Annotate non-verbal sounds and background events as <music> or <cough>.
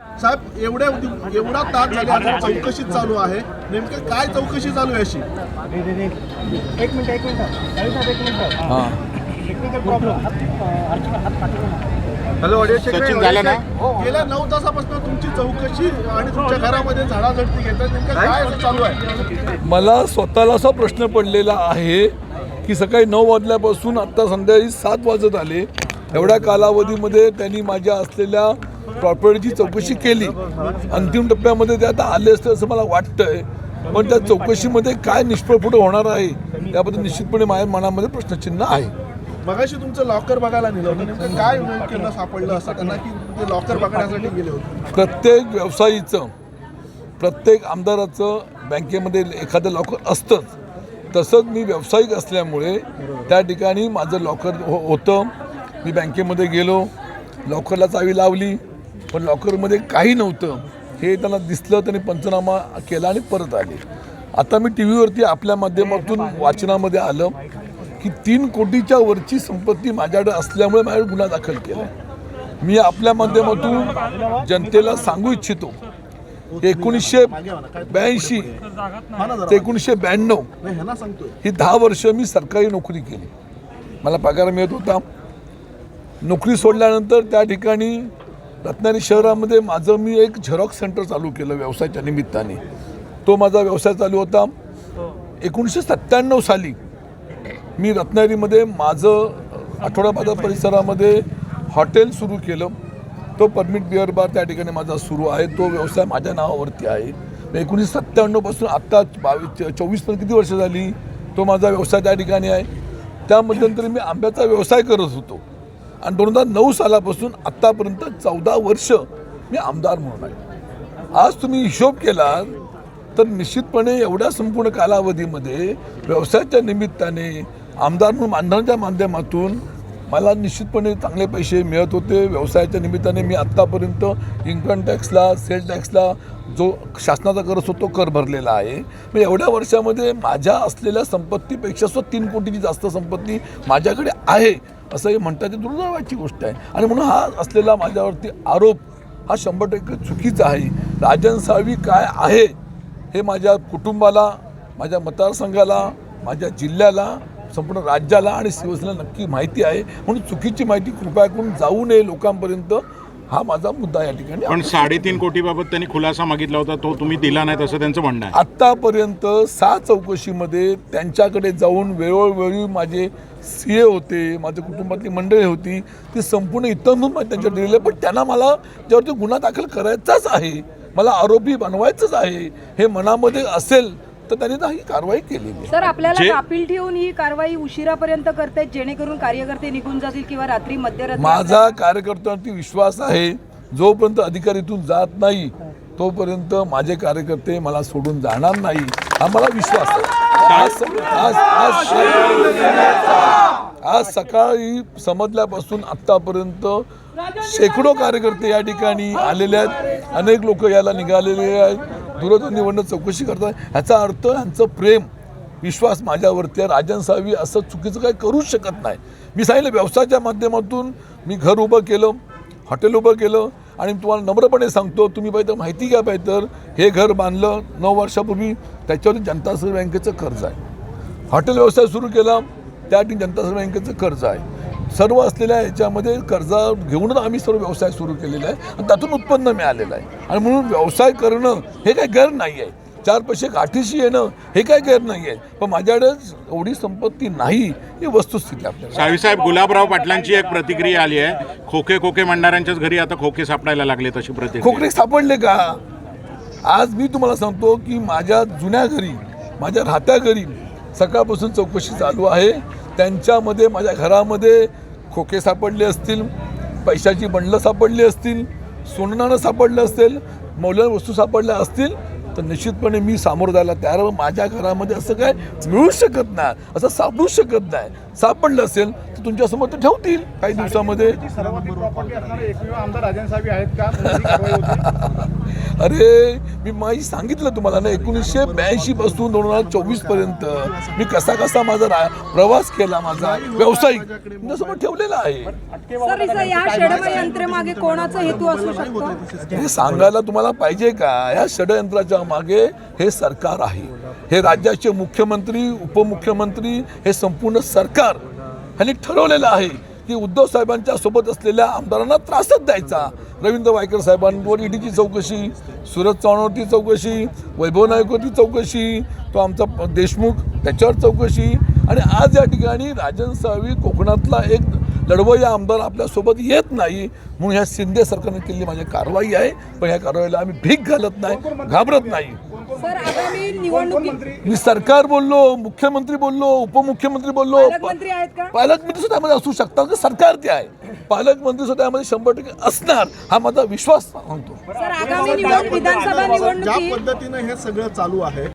साहेब एवढ्या एवढा तास झाले अजून चौकशी चालू आहे. नेमकं काय चौकशी चालू आहे अशी एक मिनिट एक मिनिट. एक minute. Technical problem hello Sachin झालं ना? गेल्या नऊ तासापासून तुमची चौकशी आणि तुमच्या घरामध्ये झाडाझडती घेतात नेमकं काय चालू आहे? मला स्वतःला असा प्रश्न पडलेला आहे की सकाळी नऊ वाजल्यापासून आत्ता संध्याकाळी सात वाजत आले. एवढ्या कालावधीमध्ये त्यांनी माझ्या असलेल्या प्रॉपर्टीची चौकशी केली. अंतिम टप्प्यामध्ये ते आता आले असते असं मला वाटतंय. पण त्या चौकशीमध्ये काय निष्फळ पुढे होणार आहे याबद्दल निश्चितपणे माझ्या मनामध्ये प्रश्नचिन्ह आहे. मगाशी तुमचं लॉकर बघायला नेलं काय केलं सापडलं असं? त्यांना की ते लॉकर बघण्यासाठी गेले होते? प्रत्येक व्यवसायीचं प्रत्येक आमदाराचं बँकेमध्ये एखादं लॉकर असतंच. तसंच मी व्यावसायिक असल्यामुळे त्या ठिकाणी माझं लॉकर हो होतं. मी बँकेमध्ये गेलो. लॉकरला चावी लावली. पण लॉकरमध्ये काही नव्हतं. हे त्यांना दिसलं त्यांनी पंचनामा केला आणि परत आले. आता मी टी व्हीवरती आपल्या माध्यमातून वाचनामध्ये आलं की तीन कोटीच्या वरची संपत्ती माझ्याकडे असल्यामुळे माझ्याकडे गुन्हा दाखल केला मी आपल्या माध्यमातून जनतेला सांगू इच्छितो एकोणीसशे ब्याऐंशी ते एकोणीसशे ब्याण्णव ही दहा वर्ष मी सरकारी नोकरी केली. मला पगार मिळत होता. नोकरी सोडल्यानंतर त्या ठिकाणी रत्नागिरी शहरामध्ये माझं मी एक झेरॉक्स सेंटर चालू केलं व्यवसायाच्या निमित्ताने. तो माझा व्यवसाय चालू होता. एकोणीसशे सत्त्याण्णव साली मी रत्नागिरीमध्ये माझं आठवडा बाजार परिसरामध्ये हॉटेल सुरू केलं. तो परमिट बिअर बार त्या ठिकाणी माझा सुरू आहे. तो व्यवसाय माझ्या नावावरती आहे. एकोणीसशे सत्त्याण्णवपासून आत्ता बावीस चोवीसपर्यंत किती वर्ष झाली तो माझा व्यवसाय त्या ठिकाणी आहे. त्या मध्यंतरी मी आंब्याचा व्यवसाय करत होतो. आणि दोन हजार नऊ सालापासून आत्तापर्यंत चौदा वर्ष मी आमदार म्हणून आहे. आज तुम्ही हिशोब केला तर निश्चितपणे एवढ्या संपूर्ण कालावधीमध्ये व्यवसायाच्या निमित्ताने आमदार म्हणून मानधनाच्या माध्यमातून मला निश्चितपणे चांगले पैसे मिळत होते. व्यवसायाच्या निमित्ताने मी आत्तापर्यंत इन्कम टॅक्सला सेल टॅक्सला जो शासनाचा कर असतो तो कर भरलेला आहे. मग एवढ्या वर्षामध्ये माझ्या असलेल्या संपत्तीपेक्षा सुद्धा तीन कोटीची जास्त संपत्ती माझ्याकडे आहे असं हे म्हणतात ते दुर्दैवाची गोष्ट आहे. आणि म्हणून हा असलेला माझ्यावरती आरोप हा शंभर टक्के चुकीचा आहे. राजन साळवी काय आहे हे माझ्या कुटुंबाला माझ्या मतदारसंघाला माझ्या जिल्ह्याला संपूर्ण राज्याला आणि शिवसेनेला नक्की माहिती आहे. म्हणून चुकीची माहिती कृपया करून जाऊ नये लोकांपर्यंत. हा माझा मुद्दा या ठिकाणी पण साडेतीन कोटीबाबत त्यांनी खुलासा मागितला होता तो तुम्ही दिला नाही असं त्यांचं म्हणणं आहे. आत्तापर्यंत सहा चौकशीमध्ये त्यांच्याकडे जाऊन वेळोवेळी माझे सी ए होते माझ्या कुटुंबातली मंडळी होती ती संपूर्ण माझ्या त्यांच्या दिलेलं पण त्यांना मला त्यावरती गुन्हा दाखल करायचाच आहे मला आरोपी बनवायचंच आहे हे मनामध्ये असेल तर त्यांनी तर ही कारवाई केलेली आहे. सर आपल्याला कापील ठेवून ही कारवाई उशिरापर्यंत करतायत जेणेकरून कार्यकर्ते निघून जातील किंवा रात्री मध्यरात्री माझा कार्यकर्त्यांवरती विश्वास आहे जोपर्यंत अधिकारीतून जात नाही तोपर्यंत माझे कार्यकर्ते मला सोडून जाणार नाही हा मला विश्वास आहे. आज आज आज आज सकाळी समजल्यापासून आत्तापर्यंत शेकडो कार्यकर्ते या ठिकाणी आलेले आहेत. अनेक लोक याला निघालेले आहेत. दूरध्वनीवरनं चौकशी करतात ह्याचा अर्थ यांचं प्रेम विश्वास माझ्यावरती आहे. राजन सावी असं चुकीचं काही करूच शकत नाही. मी सांगितलं व्यवसायाच्या माध्यमातून मी घर उभं केलं हॉटेल उभं केलं आणि तुम्हाला नम्रपणे सांगतो तुम्ही पाहिजे माहिती घ्या पाहिजे तर हे घर बांधलं नऊ वर्षापूर्वी त्याच्यावरती जनता सहकारी बँकेचं कर्ज आहे. हॉटेल व्यवसाय सुरू केला त्या ठिकाणी जनता सहकारी बँकेचं कर्ज आहे. सर्व असलेल्या याच्यामध्ये कर्ज घेऊनच आम्ही सर्व व्यवसाय सुरू केलेला आहे आणि त्यातून उत्पन्न मिळालेलं आहे. आणि म्हणून व्यवसाय करणं हे काही गैर नाही आहे. चार पैसे गाठीशी येणं हे काय गैर नाही आहे. पण माझ्याकडे एवढी संपत्ती नाही ही वस्तुस्थिती आपल्याला साहेब गुलाबराव पाटलांची एक प्रतिक्रिया आली आहे. खोके खोके म्हणणाऱ्यांच्याच घरी आता खोके सापडायला लागले तशी प्रतिक्रिया. खोकरे सापडले का? आज मी तुम्हाला सांगतो की माझ्या जुन्या घरी माझ्या राहत्या घरी सकाळपासून चौकशी चालू आहे. त्यांच्यामध्ये माझ्या घरामध्ये खोके सापडले असतील पैशाची बंडलं सापडली असतील सोनानं सापडलं असेल मौल्यवान वस्तू सापडल्या असतील तर निश्चितपणे मी सामोरं जायला तयार आहे. माझ्या घरामध्ये असं काय मिळू शकत नाही असं सापडू शकत नाही. सापडलं असेल तर तुमच्यासमोर ते ठेवतील. काही दिवसामध्ये. <laughs> अरे मी माझी सांगितलं तुम्हाला ना एकोणीसशे ब्याऐंशी पासून दोन हजार चोवीसपर्यंत मी कसा कसा माझा प्रवास केला माझा व्यावसायिक तुमच्यासमोर ठेवलेला आहे. कोणाचा हेतू असू शकतो? हे सांगायला तुम्हाला पाहिजे का? या षडयंत्राच्या मागे हे सरकार आहे. हे राज्याचे मुख्यमंत्री उपमुख्यमंत्री हे संपूर्ण सरकार ह्यांनी ठरवलेलं आहे की उद्धव साहेबांच्या सोबत असलेल्या आमदारांना त्रासच द्यायचा. रवींद्र वायकर साहेबांवर ईडीची चौकशी सुरज चव्हाणवरती चौकशी वैभव नाईकवरती चौकशी तो आमचा देशमुख त्याच्यावर चौकशी. आणि आज या ठिकाणी राजन साळवी कोकणातला एक लढवय्या आमदार आपल्यासोबत येत नाही. म्हणून ह्या शिंदे सरकारने केलेली माझी कारवाई आहे. पण ह्या कारवाईला आम्ही भीक घालत नाही घाबरत नाही. सर आगामी निवडणुकी मी सरकार बोललो मुख्यमंत्री बोललो उपमुख्यमंत्री बोललो. पालकमंत्री आहेत का? पालकमंत्री सुद्धा यामध्ये असू शकतात कारण सरकार ते आहे. पालकमंत्री सुद्धा यामध्ये शंभर टक्के असणार हा माझा विश्वास सांगतो. सर आगामी निवड विधानसभा ज्या निवडणुकी पद्धतीनं हे सगळं चालू आहे